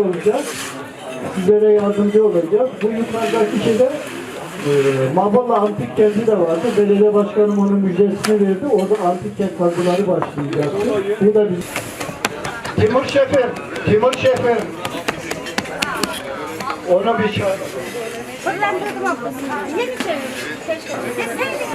olacak. Sizlere yardımcı olacak. Bu yukarıdaki şeyde e, Mabala Antik Kenti de vardı. Belediye başkanım onun müjdesini verdi. Orada antik kent kazıları başlayacaktı. Bu da biz... Timur Şefim, Timur Şefim. Ona bir çağır. Fırlandırdım ablası. Yeni çevirdim. Keşke. Keseydin.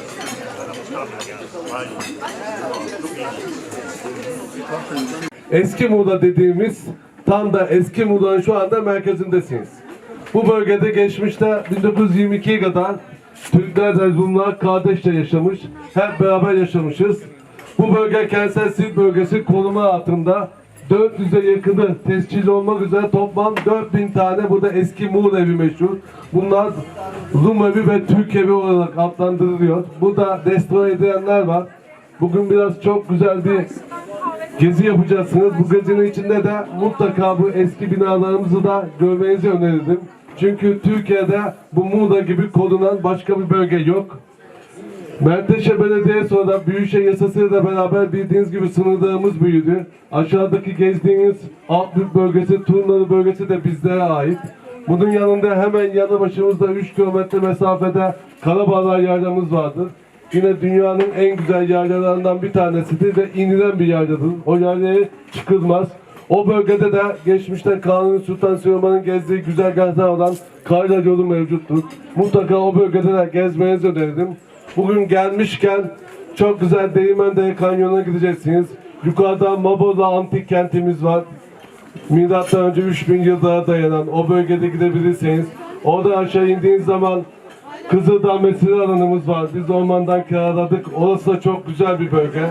Eski Muğla dediğimiz tam da eski Muğla'nın şu anda merkezindesiniz. Bu bölgede geçmişte 1922'ye kadar Türkler ve Rumlar kardeşçe yaşamış, hep beraber yaşamışız. Bu bölge kentsel sil bölgesi konumu altında 400'e yakını tescil olmak üzere toplam 4000 tane burada eski Muğla evi meşhur. Bunlar Rum evi ve Türk evi olarak adlandırılıyor. Burada restore edilenler var. Bugün biraz çok güzel bir gezi yapacaksınız. Bu gezinin içinde de mutlaka bu eski binalarımızı da görmenizi öneririm. Çünkü Türkiye'de bu Muğla gibi korunan başka bir bölge yok. Menteşe Belediye sonra Büyükşehir Yasası'yla beraber bildiğiniz gibi sınırlarımız büyüdü. Aşağıdaki gezdiğiniz Altbük bölgesi, Turnalı bölgesi de bizlere ait. Bunun yanında hemen yanı başımızda 3 kilometre mesafede Karabağlar yaylamız vardır. Yine dünyanın en güzel yaylalarından bir tanesidir ve inilen bir yayladır. O yaylaya çıkılmaz. O bölgede de geçmişten Kanuni Sultan Süleyman'ın gezdiği güzergahlar olan Kayla yolu mevcuttur. Mutlaka o bölgede de gezmenizi öneririm. Bugün gelmişken çok güzel Değirmendere Kanyonu'na gideceksiniz. Yukarıda Mabola Antik Kentimiz var. Milattan önce 3000 yıllara dayanan o bölgede gidebilirseniz. Orada aşağı indiğiniz zaman Kızıldağ Mesire alanımız var. Biz ormandan kiraladık. Orası da çok güzel bir bölge.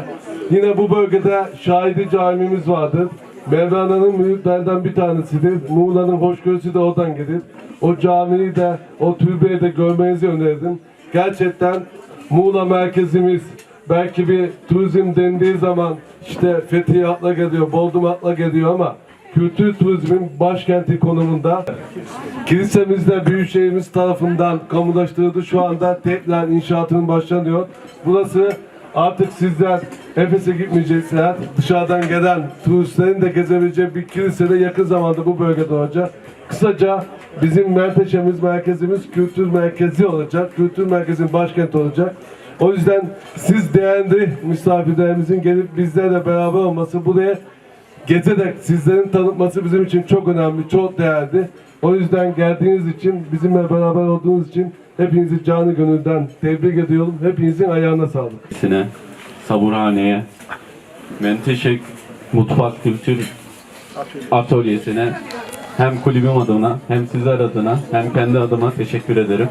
Yine bu bölgede Şahidi Camimiz vardır. Mevlana'nın müritlerden bir tanesidir. Muğla'nın hoşgörüsü de oradan gelir. O camiyi de, o türbeyi de görmenizi öneririm. Gerçekten Muğla merkezimiz belki bir turizm dendiği zaman işte Fethiye atla geliyor, Bodrum atla geliyor ama kültür turizmin başkenti konumunda. Kilisemizde Büyükşehirimiz tarafından kamulaştırıldı. Şu anda tekrar inşaatının başlanıyor. Burası artık sizler Efes'e gitmeyecekler. Dışarıdan gelen turistlerin de gezebileceği bir kilise de yakın zamanda bu bölgede olacak. Kısaca bizim Menteşe'miz, merkezimiz kültür merkezi olacak. Kültür merkezinin başkenti olacak. O yüzden siz değerli misafirlerimizin gelip bizlerle beraber olması buraya gezerek sizlerin tanıtması bizim için çok önemli, çok değerli. O yüzden geldiğiniz için, bizimle beraber olduğunuz için hepinizi canı gönülden tebrik ediyorum. Hepinizin ayağına sağlık. Sine, Saburhane'ye, Menteşe Mutfak Kültür Atölyesi'ne hem kulübüm adına hem sizler adına hem kendi adıma teşekkür ederim.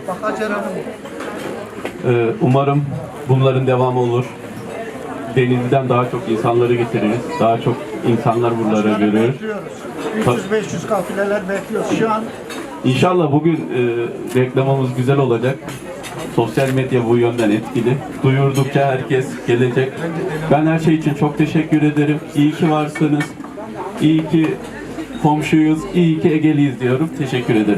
Ee, umarım bunların devamı olur. Denizden daha çok insanları getiririz. Daha çok insanlar buraları görür. Bekliyoruz. 300-500 kafileler bekliyoruz. Şu an İnşallah bugün e, reklamımız güzel olacak. Sosyal medya bu yönden etkili. Duyurdukça herkes gelecek. Ben her şey için çok teşekkür ederim. İyi ki varsınız. İyi ki komşuyuz. İyi ki Ege'liyiz diyorum. Teşekkür ederim.